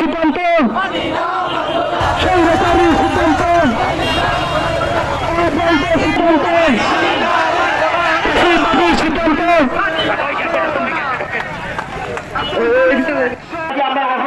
সিদ্ধান্ত। সৌরকারী সিদ্ধান্ত। সিদ্ধান্ত। সিদ্ধান্ত। আমরা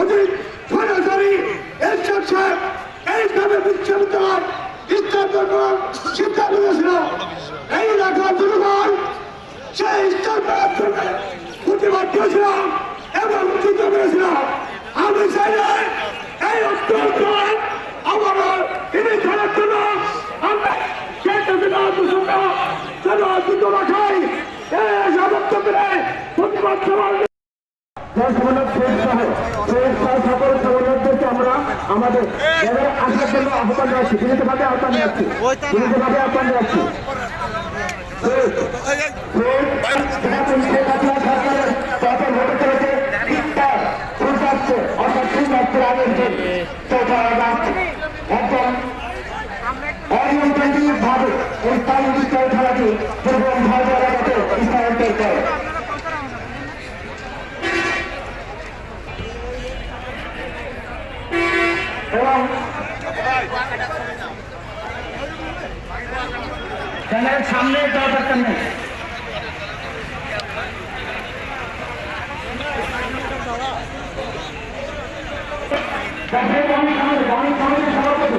অধিক সরাসরি এরশাদ সাহেব এইভাবে বিচ্ছিন্নতার সিদ্ধান্ত সিদ্ধান্ত নিয়েছিল। এই এলাকার জনগণ সেই সিদ্ধান্তের জন্য প্রতিবাদ করেছিলাম এবং যুদ্ধ করেছিলাম আমি চাইলে এই অঞ্চল আমার তিনি খেলার জন্য আমরা যেন যুদ্ধ রাখাই এই মিলে প্রতিবাদ সভা জনসমন্বয় শেষ সহ শেষ আমরা আমাদের এবারে আসার জন্য আহ্বান রাখছি বিনীতভাবে আহ্বান রাখছি বিনীতভাবে আহ্বান জানাচ্ছি। এবং ক্যামেরার সামনে যাওয়া দরকার নেই। সমাজ সভাপতি সমাজের সভাপতি।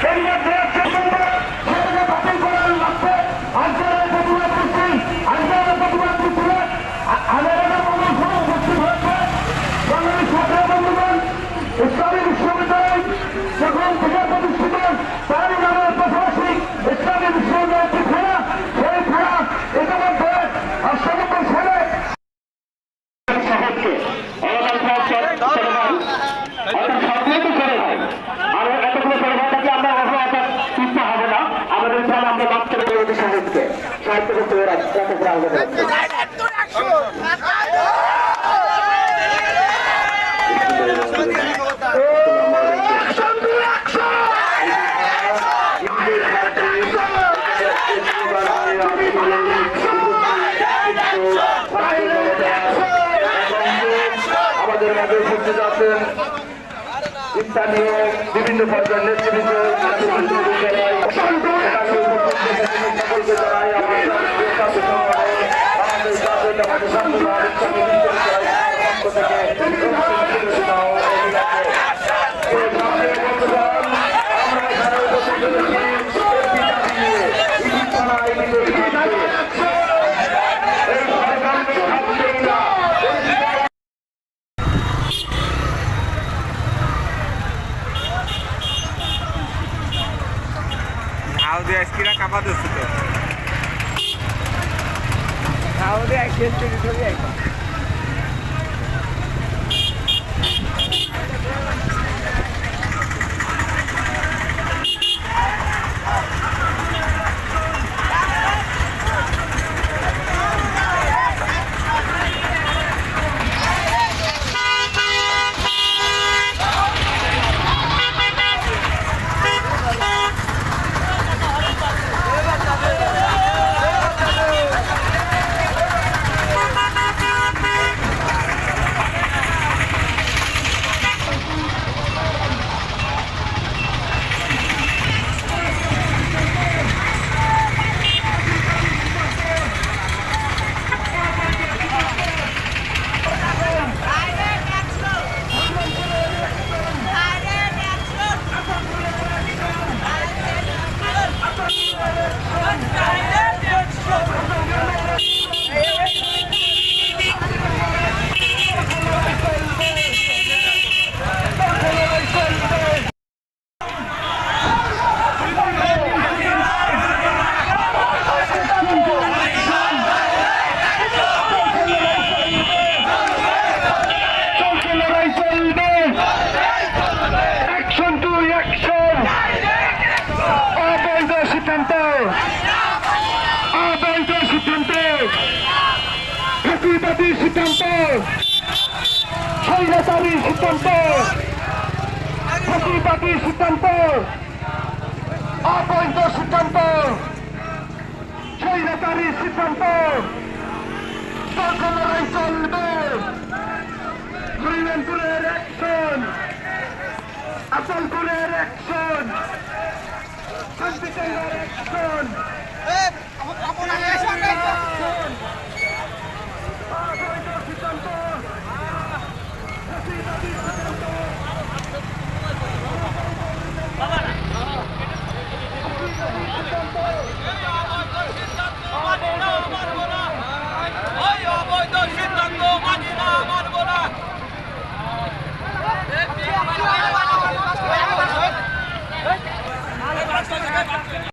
Can you আমাদের মাঝে উপস্থিত বিভিন্ন পর্যায়ের নেতৃবৃন্দ Aldo, acho que ele acaba dançando. get to the অবৈধ সিদ্ধান্ত। ফাঁকিবাদী সিদ্ধান্ত। স্বৈরাচারী সিদ্ধান্ত। ফাঁকিবাদী সিদ্ধান্ত। অবৈধ সিদ্ধান্ত। স্বৈরাচারী সিদ্ধান্ত। সরকার চলবে। হরিণপুরের অ্যাকশন আসল করে সিদ্ধান্ত Vai, vai, vai.